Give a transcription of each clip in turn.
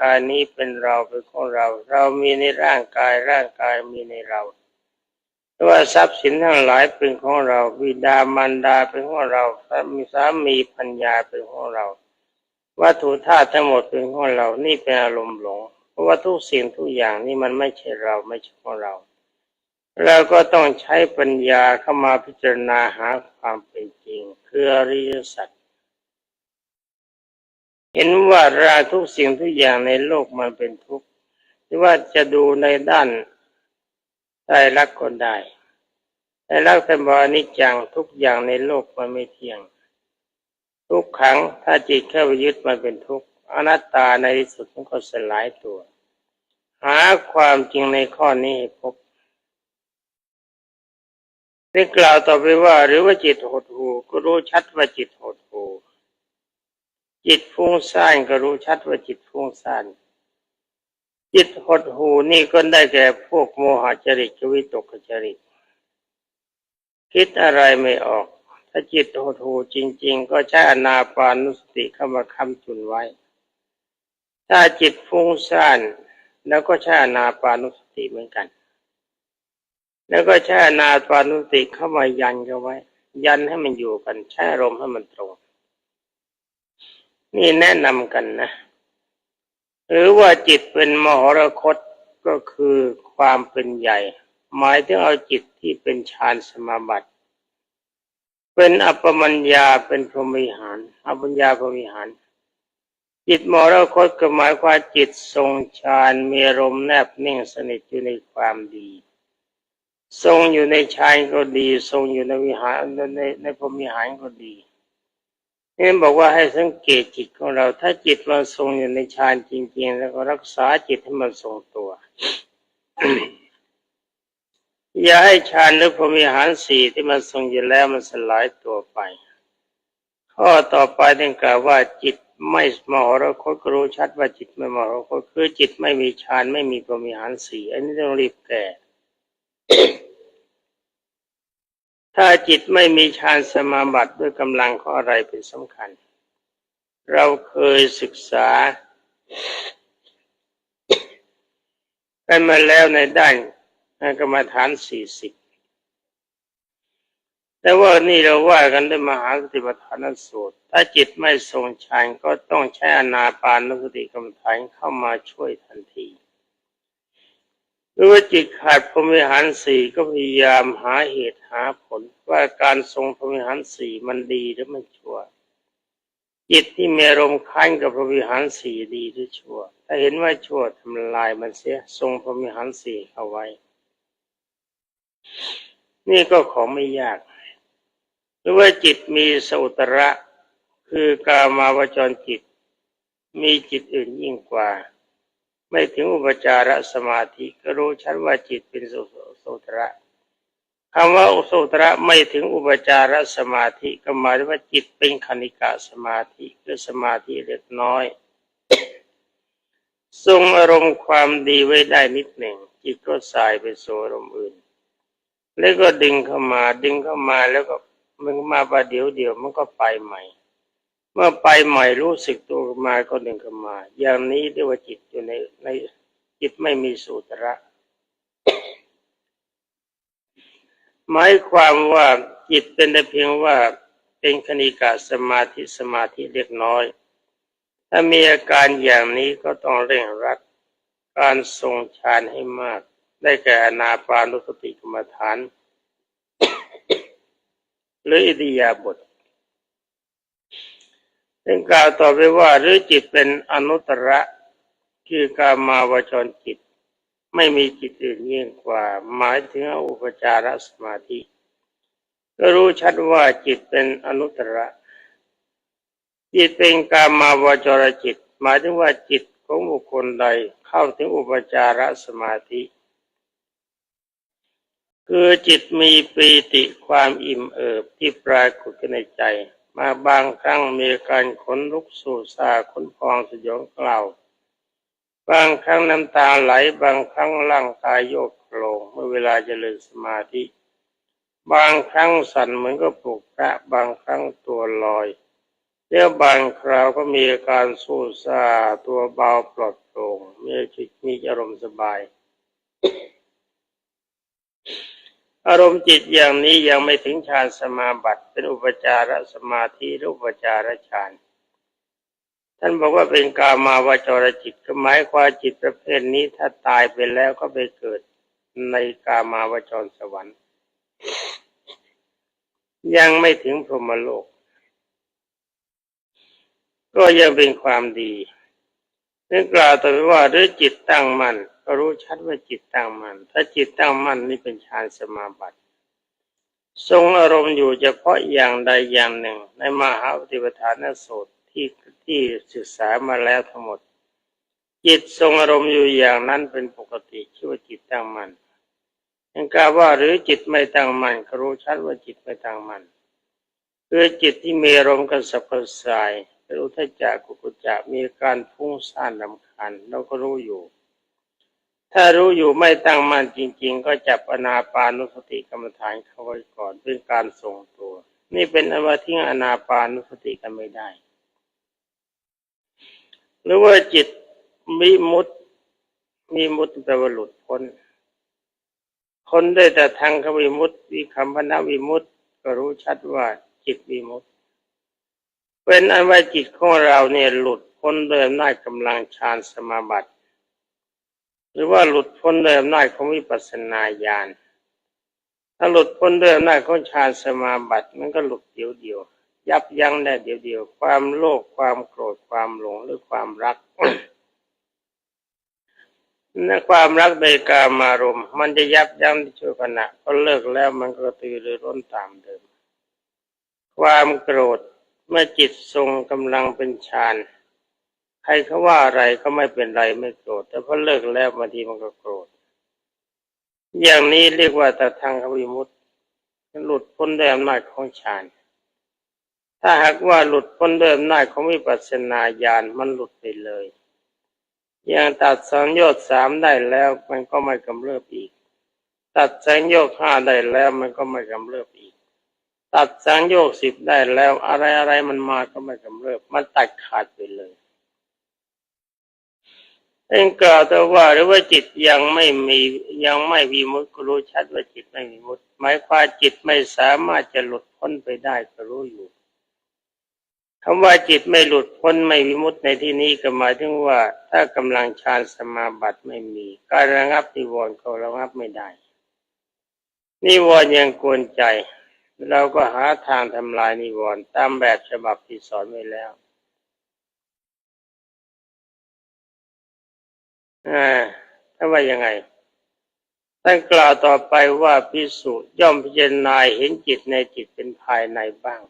กายนี้เป็นเราเป็นของเรา เรามีในร่างกายร่างกายมีในเราแต่ว่าทรัพย์สินทั้งหลายเป็นของเราบิดามารดาเป็นของเรามีสามีปัญญาเป็นของเรา วัตถุธาตุทั้งหมดเป็นของเรา นี่เป็นอารมณ์หลง เพราะว่าทุกสิ่งทุกอย่างนี่มันไม่ใช่เราไม่ใช่ของเราเราก็ต้องใช้ปัญญาเข้ามาพิจารณาหาความเป็นจริง คืออริยสัจ เห็นว่าราทุกสิ่งทุกอย่างในโลกมันเป็นทุกข์ที่ว่าจะดูในด้านไตรลักษณ์ก็ได้ไตรลักษณ์เป็นบานิจจังทุกอย่างในโลกมันไม่เที่ยง ทุกขังถ้าจิตเข้าไปยึดมันเป็นทุกข์อนัตตาในที่สุดมันก็สลายตัว หาความจริงในข้อนี้พบได้กล่าวต่อไปว่า หรือว่าจิตหดหูก็รู้ชัดว่าจิตหดหู จิตฟุ้งซ่านก็รู้ชัดว่าจิตฟุ้งซ่านจิตหดหูนี่ก็ได้แก่พวกโมหจริตกวิตกจริต คิดอะไรไม่ออก ถ้าจิตหดหูจริง ๆ ก็ใช้อนาปานุสติเข้ามาค้ำจุนไว้ ถ้าจิตฟุ้งซ่านแล้วก็ใช้อนาปานุสติเหมือนกัน แล้วก็ใช้อนาปานุสติเข้ามายันกันไว้ ยันให้มันอยู่กันใช้อารมให้มันตรง นี่แนะนำกันนะ หรือว่าจิตเป็นมหรคตก็คือความเป็นใหญ่ หมายถึงเอาจิตที่เป็นฌานสมาบัติ เป็นอัปปมัญญาเป็นพรหมิหารอัปปัญญาพรหมิหาร จิตมรคตก็หมายความจิตทรงฌานมีอารมณ์แนบนิ่งสนิทอยู่ในความดี ทรงอยู่ในฌานก็ดี ทรงอยู่ในวิหารในในพรหมิหารก็ดี นี่บอกว่าให้สังเกตจิตของเรา ถ้าจิตมันทรงอยู่ในฌานจริง ๆ แล้วก็รักษาจิตให้มันทรงตัว อย่าให้ฌานหรือพรมิหารสี่ที่มันทรงอยู่แล้วมันสลายตัวไป ข้อต่อไปต้องกล่าวว่าจิตไม่มหรคตก็รู้ชัดว่าจิตไม่มหรคตคือจิตไม่มีฌานไม่มีพรมิหารสี่อันนี้ต้องรีบแก้ ถ้าจิตไม่มีฌานสมาบัติด้วยกำลังข้ออะไรเป็นสำคัญ เราเคยศึกษากันมาแล้วในด้านกรรมฐานสี่สิบแต่ว่านี่เราว่ากันด้วยมหาสติปัฏฐานสูตร ถ้าจิตไม่ทรงฌานก็ต้องใช้อนาปานสติกรรมฐานเข้ามาช่วยทันที หรือว่าจิตขาดพรมิหารสี่ก็พยายามหาเหตุหาผล ว่าการทรงพรมิหารสี่มันดีหรือมันชั่ว จิตที่มีอารมณ์ค้านกับพรมิหารสี่ดีหรือชั่ว ถ้าเห็นว่าชั่วทำลายมันเสียทรงพรมิหารสี่เข้าไว้ นี่ก็ของไม่ยาก หรือว่าจิตมีสุตระคือกามาวจรจิต มีจิตอื่นยิ่งกว่า ไม่ถึงอุปจารสมาธิก็รู้ชัดว่าจิตเป็นสุตระคำว่าสุตระไม่ถึงอุปจารสมาธิก็หมายถึงว่าจิตเป็นคณิกะสมาธิคือสมาธิเล็กน้อย ทรงอารมณ์ความดีไว้ได้นิดหนึ่ง จิตก็สายไปสู่อารมณ์อื่น แล้วก็ดึงเข้ามาดึงเข้ามาแล้วก็มันมาประเดี๋ยวเดียวมันก็ไปใหม่ เมื่อไปใหม่รู้สึกตัวมาก็ดึงเข้ามา อย่างนี้เรียกว่าจิตอยู่ในในจิตไม่มีสุตระหมายความว่าจิตเป็นแต่เพียงว่าเป็นคณิกาสมาธิสมาธิเล็กน้อย ถ้ามีอาการอย่างนี้ก็ต้องเร่งรัดการทรงฌานให้มาก ได้แก่อนาปานุสติกรรมฐาน หรืออิริยาบถ ซึ่งกล่าวต่อไปว่าหรือจิตเป็นอนุตตระคือกามาวจรจิต ไม่มีจิตอื่นยิ่งกว่า หมายถึงอุปจารสมาธิ ก็รู้ชัดว่าจิตเป็นอนุตตระจิตเป็นกามาวจรจิต หมายถึงว่าจิตของบุคคลใดเข้าถึงอุปจารสมาธิ คือจิตมีปีติความอิ่มเอิบที่ปรากฏในใจ มาบางครั้งมีการขนลุกสู่ซาขนพองสยองกล่าว บางครั้งน้ำตาไหลบางครั้งร่างกายโยกโคลงเมื่อเวลาจเจริญสมาธิ บางครั้งสั่นเหมือนก็ปลุกพระบางครั้งตัวลอยแล้วบางคราวก็มีอาการสู้ซาตัวเบาปลอดโปร่งมีมีอารมณ์สบาย อารมณ์จิตอย่างนี้ยังไม่ถึงฌานสมาบัติเป็นอุปจารสมาธิหรืออุปจารฌานท่านบอกว่าเป็นกามาวจรจิตก็หมายความจิตประเภทนี้ถ้าตายไปแล้วก็ไปเกิดในกามาวจรสวรรค์ ยังไม่ถึงพรหมโลก ก็ยังเป็นความดีนึกกล่าวต่อไปว่าหรือจิตตั้งมัน่น ก็รู้ชัดว่าจิตตั้งมัน่นถ้าจิตตั้งมั่นนี่เป็นฌานสมาบัติ ทรงอารมณ์อยู่เฉพาะอย่างใดอย่างหนึ่ง ในมหาปฏิปทานสูตรที่ที่ศึกษามาแล้วทั้งหมด จิตทรงอารมณ์อยู่อย่างนั้นเป็นปกติชื่อว่าจิตตั้งมัน่นยังกล่าวว่าหรือจิตไม่ตั้งมั่นก็รู้ชัดว่าจิตไม่ตั้งมั่นคือจิตที่มีอารมณ์กระสับกระส่ายรู้ทัจักกุกุจักมีการฟุ้งซ่านลำคาญเราก็รู้อยู่ ถ้ารู้อยู่ไม่ตั้งมั่นจริง ๆ ก็จับอนาปานุสติกรรมฐานเข้าไว้ก่อนเป็นการทรงตัว นี่เป็นอวทิ้งอนาปานุสติกันไม่ได้ หรือว่าจิตมีมุตมีมุตแปลว่าหลุดพ้นคนได้แต่ทางขวิมุตติคัมพนาวิมุตก็รู้ชัดว่าจิตวิมุตเป็นอันว่าจิตของเราเนี่ยหลุดพ้นโดยอำนาจกำลังฌานสมาบัติ หรือว่าหลุดพ้นโดยอำนาจของวิปัสสนาญาณถ้าหลุดพ้นโดยอำนาจของฌานสมาบัติมันก็หลุดเดียวเดียว ยับยั้งได้เดียวเดียว ความโลภความโกรธความหลงหรือความรักนความรักในกามารมณ์มันจะยับยั้งในชั่วขณะพอเลิกแล้วมันก็ตือรือร้นตามเดิม ความโกรธเมื่อจิตทรงกำลังเป็นฌาน รเขาว่าอะไรก็ไม่เป็นไรไม่โกรธ แต่พอเลิกแล้วบางทีมันก็โกรธ อย่างนี้เรียกว่าตทางขวิมุตติหลุดพ้นด้วยอำนาจของฌาน ถ้าหากว่าหลุดพ้นด้วยอำนาจของวิปัสสนาญาณมันหลุดไปเลย อย่างตัดสังโยชน์สามได้แล้วมันก็ไม่กำเริบอีก ตัดสังโยชน์ห้าได้แล้วมันก็ไม่กำเริบอีก ตัดสังโยกสิบได้แล้วอะไรอะไรมันมาก็ไม่กำเริบ มันตัดขาดไปเลย เองกล่าวแต่ว่าหรือว่าจิตยังไม่มียังไม่มีมุตก็รู้ชัดว่าจิตไม่มีมุตหมายความจิตไม่สามารถจะหลุดพ้นไปได้ก็รู้อยู่คำว่าจิตไม่หลุดพ้นไม่วิมุตในที่นี้ก็หมายถึงว่า ถ้ากำลังฌานสมาบัติไม่มีการระงับนิวรณ์ก็ระงับไม่ได้นิวรณ์ยังกวนใจ เราก็หาทางทำลายนิวรณ์ตามแบบฉบับที่สอนไว้แล้ว อ่าถ้าว่ายังไง ท่านกล่าวต่อไปว่าพิสุย่อมพิจารณาเห็นจิตในจิตเป็นภายในบ้าง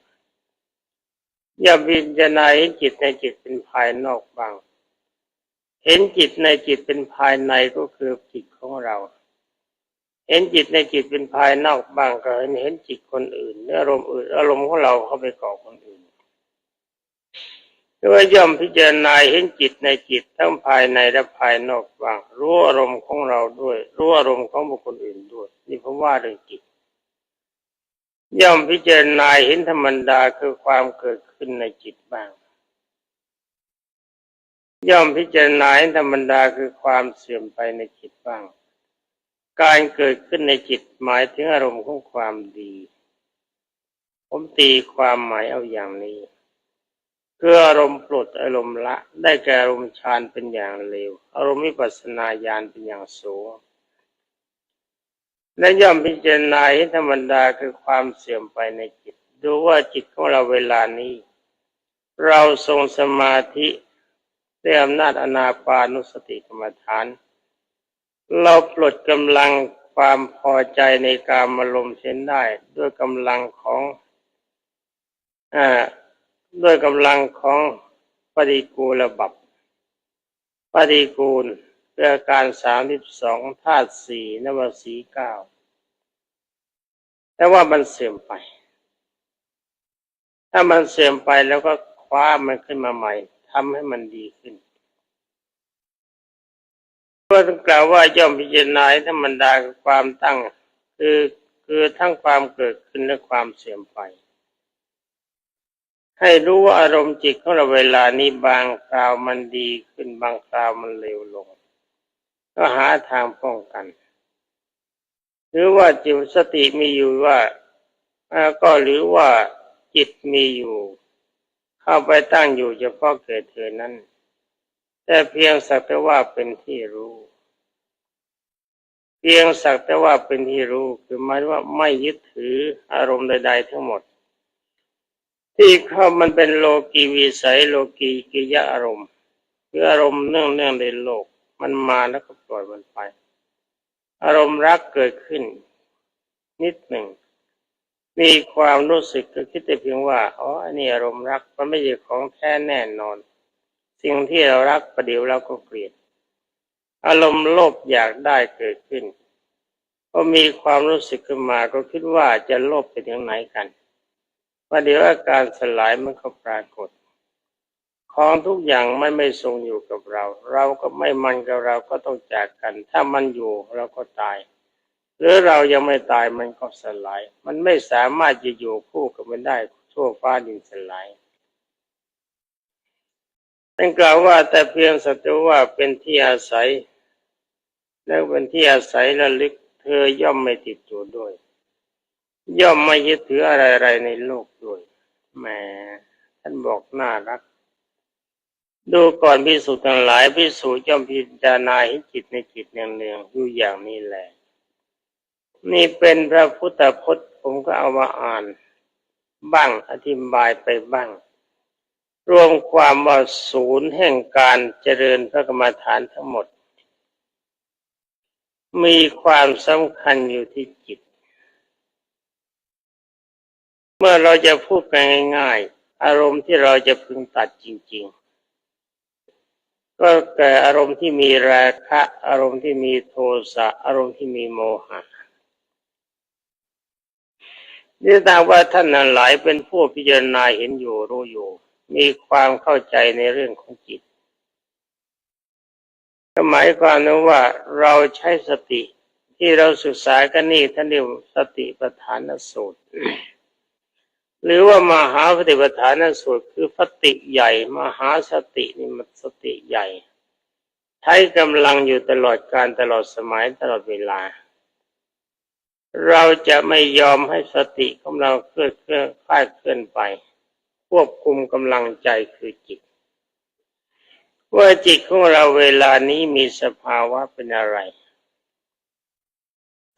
ย่อมพิจารณาเห็นจิตในจิตเป็นภายนอกบ้าง เห็นจิตในจิตเป็นภายในก็คือจิตของเรา เห็นจิตในจิตเป็นภายนอกบ้างก็เห็นเห็นจิตคนอื่นอารมณ์อื่นอารมณ์ของเราเข้าไปก่อคนอื่น ว่าย่อมพิจารณาเห็นจิตในจิตทั้งภายในและภายนอกบ้างรู้อารมณ์ของเราด้วย รู้อารมณ์ของบุคคลอื่นด้วย นี่ผมว่าเรื่องจิต ย่อมพิจารณาเห็นธรรมดาคือความเกิดขึ้นในจิตบ้าง ย่อมพิจารณาเห็นธรรมดาคือความเสื่อมไปในจิตบ้าง การเกิดขึ้นในจิตหมายถึงอารมณ์ของความดี ผมตีความหมายเอาอย่างนี้ คืออารมณ์ปลดอารมณ์ละ ได้แก่อารมณ์ฌานเป็นอย่างเลวอารมณ์วิปัสสนาญาณเป็นอย่างสูง และย่อมพิจารณาให้ธรรมดาคือความเสื่อมไปในจิต ดูว่าจิตของเราเวลานี้ เราทรงสมาธิด้วยอำนาจอนาปานุสติกรรมฐาน เราปลดกำลังความพอใจในการอารมณ์เช่นได้ ด้วยกำลังของอ่า ด้วยกำลังของปฏิกูลบับปฏิกูลเพื่อการสามสิบสองธาตุสี่นวสีเก้าแต่ว่ามันเสื่อมไป ถ้ามันเสื่อมไปแล้วก็คว้ามันขึ้นมาใหม่ทำให้มันดีขึ้นก็ต้องกล่าวว่าย่อมพิจารณาธรรมดาความตั้ง คือคือทั้งความเกิดขึ้นและความเสื่อมไป ให้รู้ว่าอารมณ์จิตของเราเวลานี้บางคราวมันดีขึ้นบางคราวมันเลวลง ก็หาทางป้องกัน หรือว่าจิตสติมีอยู่ว่าก็หรือว่าจิตมีอยู่ เข้าไปตั้งอยู่เฉพาะเกิดเธอนั้น แต่เพียงสักแต่ว่าเป็นที่รู้ เพียงสักแต่ว่าเป็นที่รู้คือหมายว่าไม่ยึดถืออารมณ์ใด ๆ ทั้งหมด ที่เข้ามันเป็นโลกีวิสัยโลกีกิยะอารมณ์คืออารมณ์เนื่องเนื่องในโลก มันมาแล้วก็ปล่อยมันไป อารมณ์รักเกิดขึ้น นิดหนึ่ง มีความรู้สึกก็คิดแต่เพียงว่าอ๋ออันนี้อารมณ์รักมันไม่ใช่ของแท้แน่นอน สิ่งที่เรารักประเดี๋ยวเราก็เกลียด อารมณ์โลภอยากได้เกิดขึ้นพอมีความรู้สึกขึ้นมาก็คิดว่าจะโลภไปถึงไหนกัน ประเดี๋ยวอาการสลายมันก็ปรากฏ ของทุกอย่างไม่ไม่ทรงอยู่กับเรา เราก็ไม่มันกับเราก็ต้องจากกัน ถ้ามันอยู่เราก็ตาย หรือเรายังไม่ตายมันก็สลาย มันไม่สามารถจะอยู่คู่กับมันได้ทั่วฟ้าดินสลายท่านกล่าวว่าแต่เพียงสัตว์ว่าเป็นที่อาศัย แล้วเป็นที่อาศัยระลึก เธอย่อมไม่ติดตัวด้วย ย่อมไม่ยึดถืออะไรๆในโลกด้วยแหมท่านบอกน่ารัก ดูก่อนพิสูจน์ทั้งหลายพิสูจน์ย่อมพิจารณาเห็นจิตในจิตเนืองๆอยู่อย่างนี้แหละนี่เป็นพระพุทธพจน์ผมก็เอามาอ่าน บ้างอธิบายไปบ้าง รวมความว่าศูนย์แห่งการเจริญพระกรรมฐานทั้งหมด มีความสำคัญอยู่ที่จิต เมื่อเราจะพูดกันง่าย ๆ อารมณ์ที่เราจะพึงตัดจริง ๆ ก็แก่อารมณ์ที่มีราคะ อารมณ์ที่มีโทสะอารมณ์ที่มีโมหะนี่ตามว่าท่านนั้นหลายเป็นผู้พิจารณาเห็นอยู่รู้อยู่ มีความเข้าใจในเรื่องของจิตก็หมายความนั้นว่าเราใช้สติที่เราศึกษากันนี่ท่านเรียกสติปัฏฐานสูตร หรือว่ามหาปฏิปทานสูตรคือปฏิใหญ่ มหาสตินี่มันสติใหญ่ ใช้กำลังอยู่ตลอดการตลอดสมัยตลอดเวลา เราจะไม่ยอมให้สติของเราเคลื่อนเคลื่อนคลายเคลื่อนไป ควบคุมกำลังใจคือจิต ว่าจิตของเราเวลานี้มีสภาวะเป็นอะไร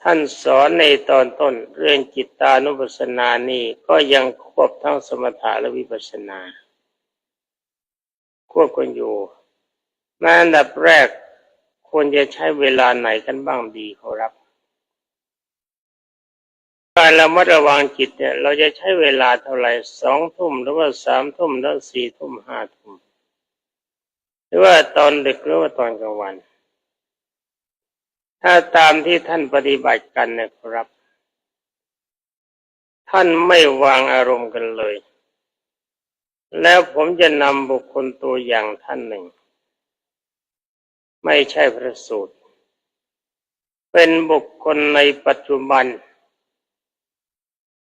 ท่านสอนในตอนต้นเรื่องจิตตานุปัสสนานี่ก็ยังควบทั้งสมถะและวิปัสสนา ควบกันอยู่ในอันดับแรกควรจะใช้เวลาไหนกันบ้างดีขอรับ การระมัดระวังจิตเนี่ย เราจะใช้เวลาเท่าไหร่สองทุ่มหรือว่าสามทุ่มหรือสี่ทุ่มห้าทุ่มหรือว่าตอนดึกหรือว่าตอนกลางวัน ถ้าตามที่ท่านปฏิบัติกันนะครับ ท่านไม่วางอารมณ์กันเลย แล้วผมจะนำบุคคลตัวอย่างท่านหนึ่ง ไม่ใช่พระสูตร เป็นบุคคลในปัจจุบัน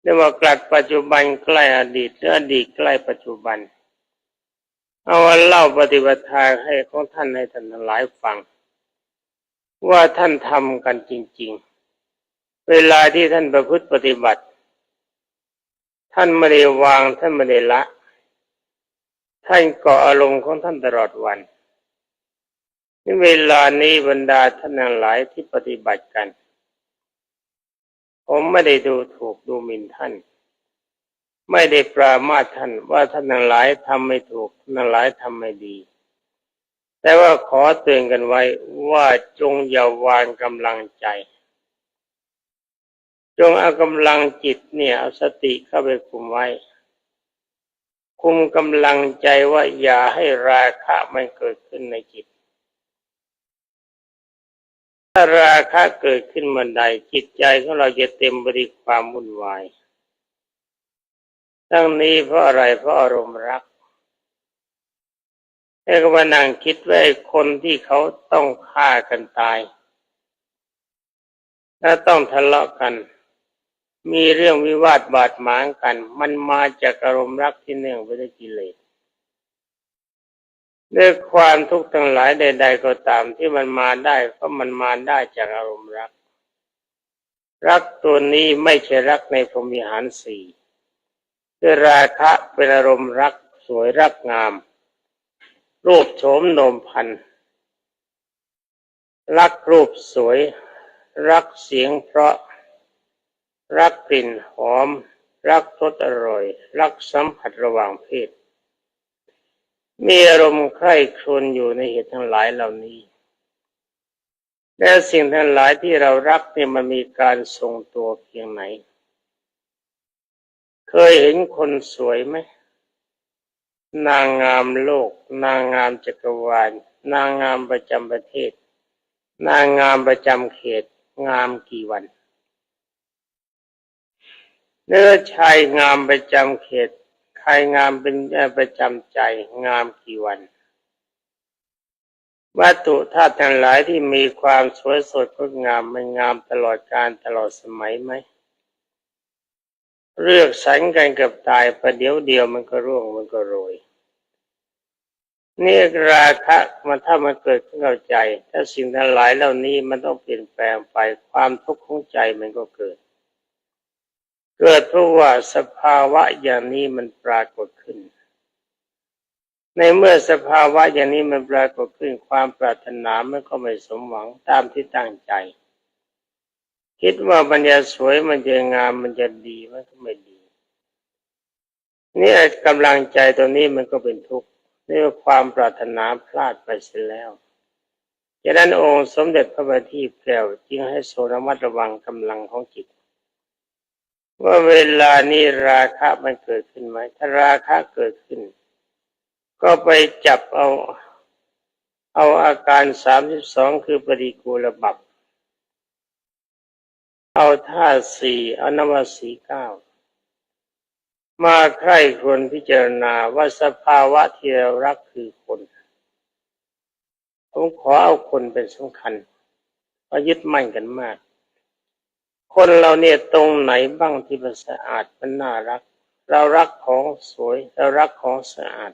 เรียกว่ากลัดปัจจุบันใกล้อดีตหรืออดีตใกล้ปัจจุบัน เอาเล่าปฏิบัติทางให้ของท่านให้ท่านหลายฟัง ว่าท่านทำกันจริง ๆ เวลาที่ท่านประพฤติปฏิบัติ ท่านไม่ได้วางท่านไม่ได้ละ ท่านกาะอารมณ์ของท่านตลอดวันนี่เวลานี้บรรดาท่านทั้งหลายที่ปฏิบัติกัน ผมไม่ได้ดูถูกดูหมิ่นท่าน ไม่ได้ปรามาทท่านว่าท่านทั้งหลายทำไม่ถูกท่านทั้งหลายทำไม่ดี แต่ว่าขอเตือนกันไว้ว่าจงอย่าวางกำลังใจ จงเอากำลังจิตเนี่ยเอาสติเข้าไปคุมไว้ คุมกำลังใจว่าอย่าให้ราคะมันเกิดขึ้นในจิต ถ้าราคะเกิดขึ้นเมื่อใดจิตใจของเราจะเต็มไปด้วยความวุ่นวาย ทั้งนี้เพราะอะไรเพราะอารมณ์รัก ไอ้ก็มานั่งคิดว่าคนที่เขาต้องฆ่ากันตาย และต้องทะเลาะกัน มีเรื่องวิวาทบาดหมางกัน มันมาจากอารมณ์รักที่เนื่องไปด้วยกิเลสด้วยความทุกข์ทั้งหลายใด ๆ ก็ตามที่มันมาได้เพราะมันมาได้จากอารมณ์รัก รักตัวนี้ไม่ใช่รักในพรหมิหารสี่คือราคะเป็นอารมณ์รักสวยรักงาม รูปโฉมโนมพัน รักรูปสวย รักเสียงเพราะ รักกลิ่นหอม รักรสอร่อย รักสัมผัสระหว่างเพศ มีอารมณ์ใคร่ครวญอยู่ในเหตุทั้งหลายเหล่านี้ และสิ่งทั้งหลายที่เรารักเนี่ยมันมีการทรงตัวเพียงไหน เคยเห็นคนสวยไหม นางงามโลก นางงามจักรวาล นางงามประจำประเทศ นางงามประจำเขต งามกี่วัน เนื้อชายงามประจำเขตใครงามเป็นประจำใจ งามกี่วัน วัตถุธาตุทั้งหลายที่มีความสวยสดงดงามมันงามตลอดการตลอดสมัยไหมเลือกสรรกันกับตายประเดี๋ยวเดียวมันก็ร่วงมันก็โรย นี่ราคะมันถ้ามันเกิดขึ้นเข้าใจ ถ้าสิ่งทั้งหลายเหล่านี้มันต้องเปลี่ยนแปลงไปความทุกข์ของใจมันก็เกิด เกิดเพราะว่าสภาวะอย่างนี้มันปรากฏขึ้น ในเมื่อสภาวะอย่างนี้มันปรากฏขึ้นความปรารถนามันก็ไม่สมหวังตามที่ตั้งใจ คิดว่ามันจะสวยมันจะงามมันจะดีมันก็ไม่ดีนี่กำลังใจตัวนี้มันก็เป็นทุกข์ นี่ความปรารถนาพลาดไปเสียแล้วฉะนั้นองค์สมเด็จพระบัณฑิตแก้วจึงให้โสระมัดระวังกำลังของจิต ว่าเวลานี้ราคะมันเกิดขึ้นไหมถ้าราคะเกิดขึ้น ก็ไปจับเอาเอาอาการสามสิบสองคือปฏิกูลบับ เอาท่าสี่อนวสีเก้า มาใคร่ครวญพิจารณาว่าสภาวะที่เรารักคือคนผมขอเอาคนเป็นสำคัญเพราะยึดมั่นกันมาก คนเราเนี่ยตรงไหนบ้างที่มันสะอาดมันน่ารัก เรารักของสวยเรารักของสะอาด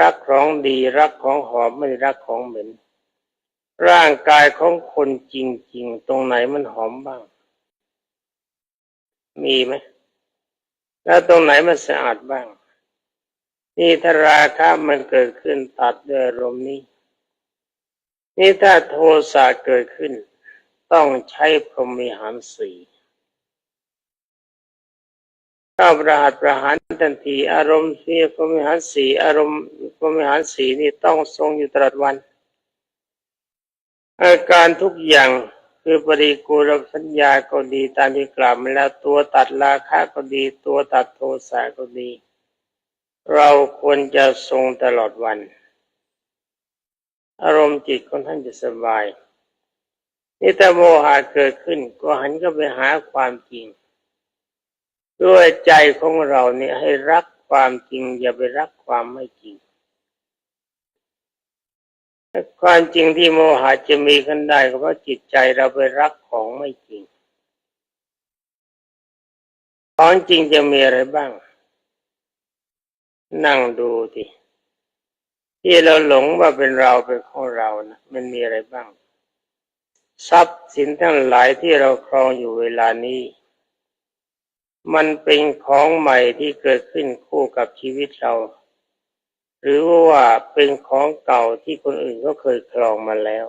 รักของดีรักของหอมไม่รักของเหม็น ร่างกายของคนจริง ๆ ตรงไหนมันหอมบ้าง มีไหม แล้วตรงไหนมันสะอาดบ้าง นี่ถ้าราคะมันเกิดขึ้นตัดด้วยอารมณ์นี้ นี่ถ้าโทสะเกิดขึ้น ต้องใช้พรหมิหารสี่ถ้าประหัตประหารทันทีอารมณ์ที่พรหมิหารสี่อารมณ์พรหมิหารสี่นี่ต้องทรงอยู่ตลอดวันอาการทุกอย่าง คือปริกูลสัญญาก็ดีตามที่กล่าวมาแล้วตัวตัดราคะก็ดี ตัวตัดโทสะก็ดี เราควรจะทรงตลอดวัน อารมณ์จิตของท่านจะสบายนี่ถ้าโมหะเกิดขึ้น ก็หันก็ไปหาความจริง ด้วยใจของเราเนี่ยให้รักความจริง อย่าไปรักความไม่จริง ความจริงที่โมหะจะมีขึ้นได้ก็เพราะจิตใจเราไปรักของไม่จริง ของจริงจะมีอะไรบ้าง นั่งดูทีที่เราหลงว่าเป็นเราเป็นของเรานะมันมีอะไรบ้าง ทรัพย์สินทั้งหลายที่เราครองอยู่เวลานี้ มันเป็นของใหม่ที่เกิดขึ้นคู่กับชีวิตเรา หรือว่าเป็นของเก่าที่คนอื่นก็เคยครองมาแล้ว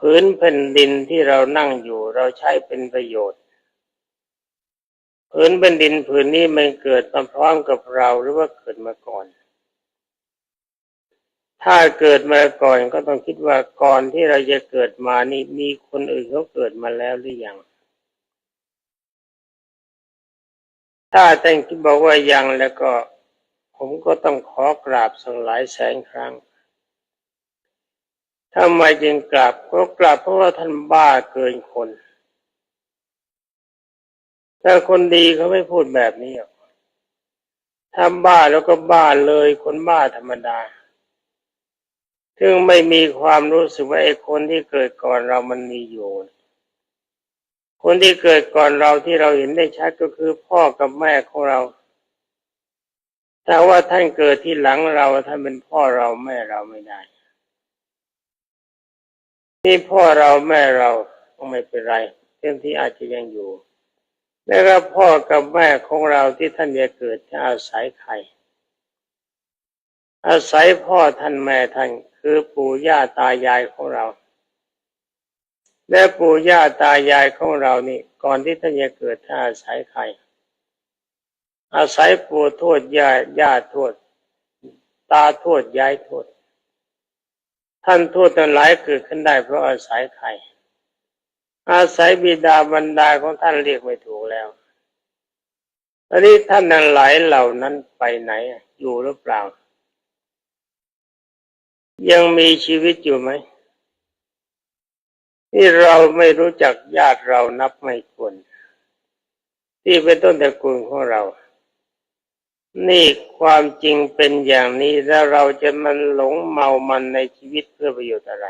พื้นแผ่นดินที่เรานั่งอยู่เราใช้เป็นประโยชน์พื้นแผ่นดินผืนนี้มันเกิดมาพร้อมกับเราหรือว่าเกิดมาก่อน ถ้าเกิดมาก่อนก็ต้องคิดว่าก่อนที่เราจะเกิดมานี่มีคนอื่นเขาเกิดมาแล้วหรือยังถ้าแต่งที่บอกว่ายังแล้วก็ ผมก็ต้องขอกราบสังหลายแสนครั้งทำไมจึงกราบเพราะกราบเพราะว่าท่านบ้าเกินคนถ้าคนดีเขาไม่พูดแบบนี้หรอกถ้าบ้าแล้วก็บ้าเลยคนบ้าธรรมดา ซึ่งไม่มีความรู้สึกว่าไอ้คนที่เกิดก่อนเรามันมีอยู่ คนที่เกิดก่อนเราที่เราเห็นได้ชัดก็คือพ่อกับแม่ของเรา แต่ว่าท่านเกิดที่หลังเราท่านเป็นพ่อเราแม่เราไม่ได้นี่พ่อเราแม่เราก็ไม่เป็นไรเรื่องที่อาจจะยังอยู่ แล้วก็พ่อกับแม่ของเราที่ท่านจะเกิดจะอาศัยใครอาศัยพ่อท่านแม่ท่านคือปู่ย่าตายายของเรา และปู่ย่าตายายของเรานี่ ก่อนที่ท่านจะเกิดท่านอาศัยใคร อาศัยปู่ทวดยาย่าทวด ตาทวดยายทวด ท่านทวดทั้งหลายเกิดขึ้นได้เพราะอาศัยใคร อาศัยบิดาบรรดาของท่านเรียกไม่ถูกแล้วตอนนี้ท่านทั้งหลายเหล่านั้นไปไหน อยู่หรือเปล่า ยังมีชีวิตอยู่ไหมที่เราไม่รู้จักญาติเรานับไม่ถ้วนที่เป็นต้นตระกูลของเรา นี่ความจริงเป็นอย่างนี้แล้วเราจะมันหลงเมามันในชีวิตเพื่อประโยชน์อะไร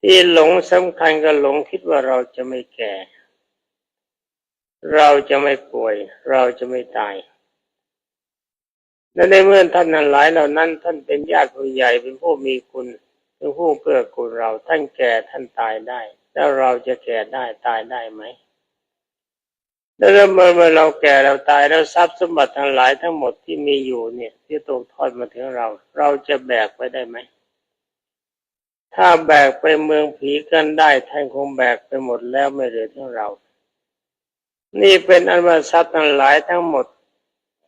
ที่หลงสำคัญก็หลงคิดว่าเราจะไม่แก่ เราจะไม่ป่วย เราจะไม่ตายและในเมื่อท่านนั้นหลายเหล่านั้น ท่านเป็นญาติผู้ใหญ่เป็นผู้มีคุณเป็นผู้เกื้อกูลเราท่านแก่ท่านตายได้ แล้วเราจะแก่ได้ตายได้ไหม แล้วเมื่อเมื่อเราแก่เราตายแล้วทรัพย์สมบัติทั้งหลายทั้งหมดที่มีอยู่เนี่ย ที่ตกทอดมาถึงเรา เราจะแบกไปได้ไหม ถ้าแบกไปเมืองผีกันได้ท่านคงแบกไปหมดแล้วไม่เหลือทั้งเรา นี่เป็นอันว่าทรัพย์ทั้งหลายทั้งหมด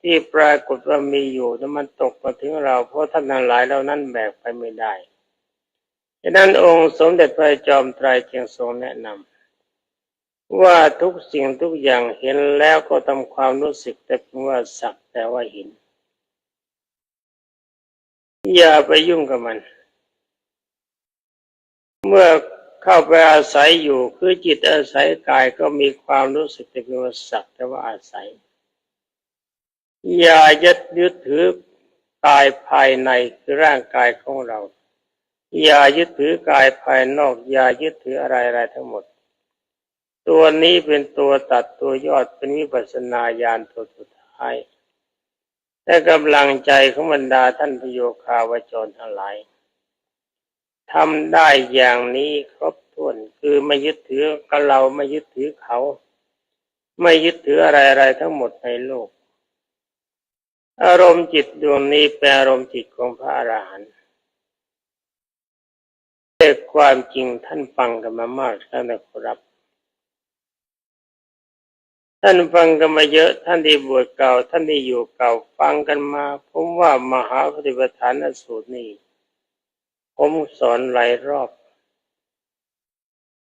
ที่ปรากฏว่ามีอยู่แต่มันตกมาถึงเรา เพราะท่านทั้งหลายเหล่านั้นแบกไปไม่ได้ฉะนั้นองค์สมเด็จพระจอมไตรจึงทรงแนะนำ ว่าทุกสิ่งทุกอย่างเห็นแล้วก็ทำความรู้สึกแต่เพียงว่าสักแต่ว่าเห็น อย่าไปยุ่งกับมัน เมื่อเข้าไปอาศัยอยู่คือจิตอาศัยกายก็มีความรู้สึกแต่เพียงว่าสักแต่ว่าอาศัย อย่ายึดยึดถือกายภายในคือร่างกายของเรา อย่ายึดถือกายภายนอก อย่ายึดถืออะไรอะไรทั้งหมด ตัวนี้เป็นตัวตัดตัวยอดเป็นวิปัสสนาญาณตัวสุดท้ายแต่กำลังใจของบรรดาท่านพโยคาวจรทั้งหลายทำได้อย่างนี้ครบถ้วนคือไม่ยึดถือกับเราไม่ยึดถือเขา ไม่ยึดถืออะไรอะไรทั้งหมดในโลก อารมณ์จิตดวงนี้เป็นอารมณ์จิตของพระอรหันต์แต่ความจริงท่านฟังกันมามากแล้วนะครับ ท่านฟังกันมาเยอะ ท่านที่บวชเก่า ท่านที่อยู่เก่าฟังกันมา ผมว่ามหาปฏิปทานสูตรนี้ ผมสอนหลายรอบ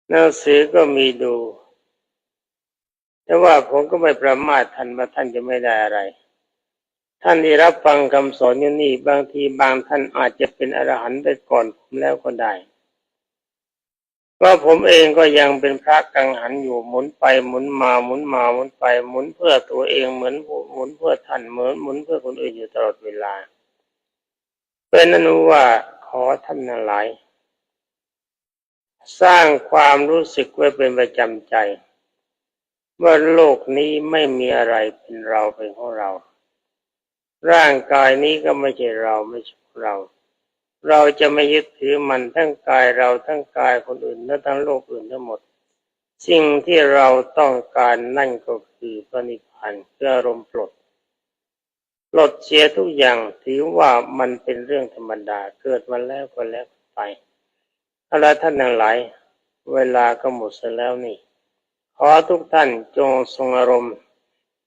หนังสือก็มีดู แต่ว่าผมก็ไม่ประมาทท่านว่าท่านจะไม่ได้อะไร ท่านที่รับฟังคำสอนอยู่นี่ บางทีบางท่านอาจจะเป็นอรหันต์ไปก่อนผมแล้วก็ได้ เพราผมเองก็ยังเป็นพระกังหันอยู่หมุนไปหมุนมาหมุนมาหมุนไปหมุนเพื่อตัวเองเหมือนหมุนเพื่อท่านเหมือนหมุนเพื่อคนอื่นอยู่ตลอดเวลาเป็นอนุว่าขอท่านทั้งหลาย สร้างความรู้สึกไว้เป็นประจำใจ ว่าโลกนี้ไม่มีอะไรเป็นเราเป็นของเรา ร่างกายนี้ก็ไม่ใช่เราไม่ใช่เรา เราจะไม่ยึดถือมันทั้งกายเราทั้งกายคนอื่นและทั้งโลกอื่นทั้งหมด สิ่งที่เราต้องการนั่นก็คือพระนิพพานเพื่ออารมณ์ปลดปลดเสียทุกอย่างถือว่ามันเป็นเรื่องธรรมดาเกิดมาแล้วก็แล้วไปเอาละท่านทั้งหลาย เวลาก็หมดเสียแล้วนี่ ขอทุกท่านจงทรงอารมณ์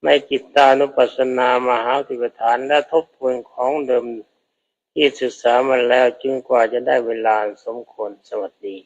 ในจิตตานุปัสสนามหาธิปฐานและทบทวนของเดิม ที่ศึกษามาแล้วจึงกว่าจะได้เวลาสมควรสวัสดี